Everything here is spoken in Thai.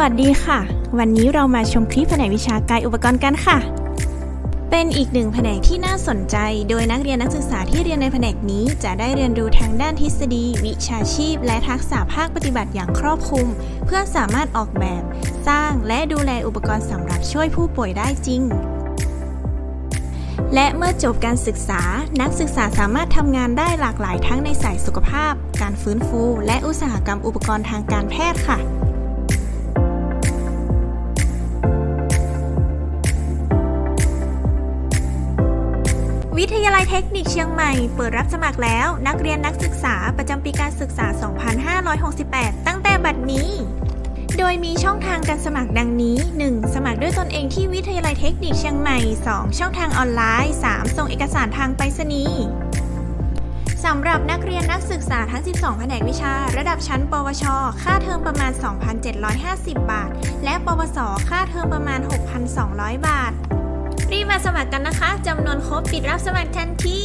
วัสดีค่ะ วันนี้เรามาชมคลิปแผนกวิชากายอุปกรณ์กันค่ะ เป็นอีกหนึ่งแผนกที่น่าสนใจ โดยนักเรียนนักศึกษาที่เรียนในแผนกนี้จะได้เรียนรู้ทั้งด้านทฤษฎี วิชาชีพ และทักษะภาคปฏิบัติอย่างครอบคลุม เพื่อสามารถออกแบบ สร้างและดูแลอุปกรณ์สำหรับช่วยผู้ป่วยได้จริงและเมื่อจบการศึกษา นักศึกษาสามารถทำงานได้หลากหลายทั้งในสายสุขภาพ การฟื้นฟู และอุตสาหกรรมอุปกรณ์ทางการแพทย์ค่ะ วิทยาลัยเทคนิคเชียงใหม่ เปิดรับสมัครแล้ว นักเรียนนักศึกษาประจำปีการศึกษา 2568 ตั้งแต่บัดนี้ โดยมีช่องทางการสมัครดังนี้ 1. สมัครด้วยตนเองที่วิทยาลัยเทคนิคเชียงใหม่ 2. ช่องทางออนไลน์ 3. ส่งเอกสารทางไปรษณีย์สำหรับนักเรียนนักศึกษาทั้ง 12 แผนกวิชา ระดับชั้น ปวช ค่าเทอมประมาณ 2,750 บาท และ ปวส ค่าเทอมประมาณ 6,200 บาท สมัครกันนะคะจำนวนครบปิดรับสมัครทันที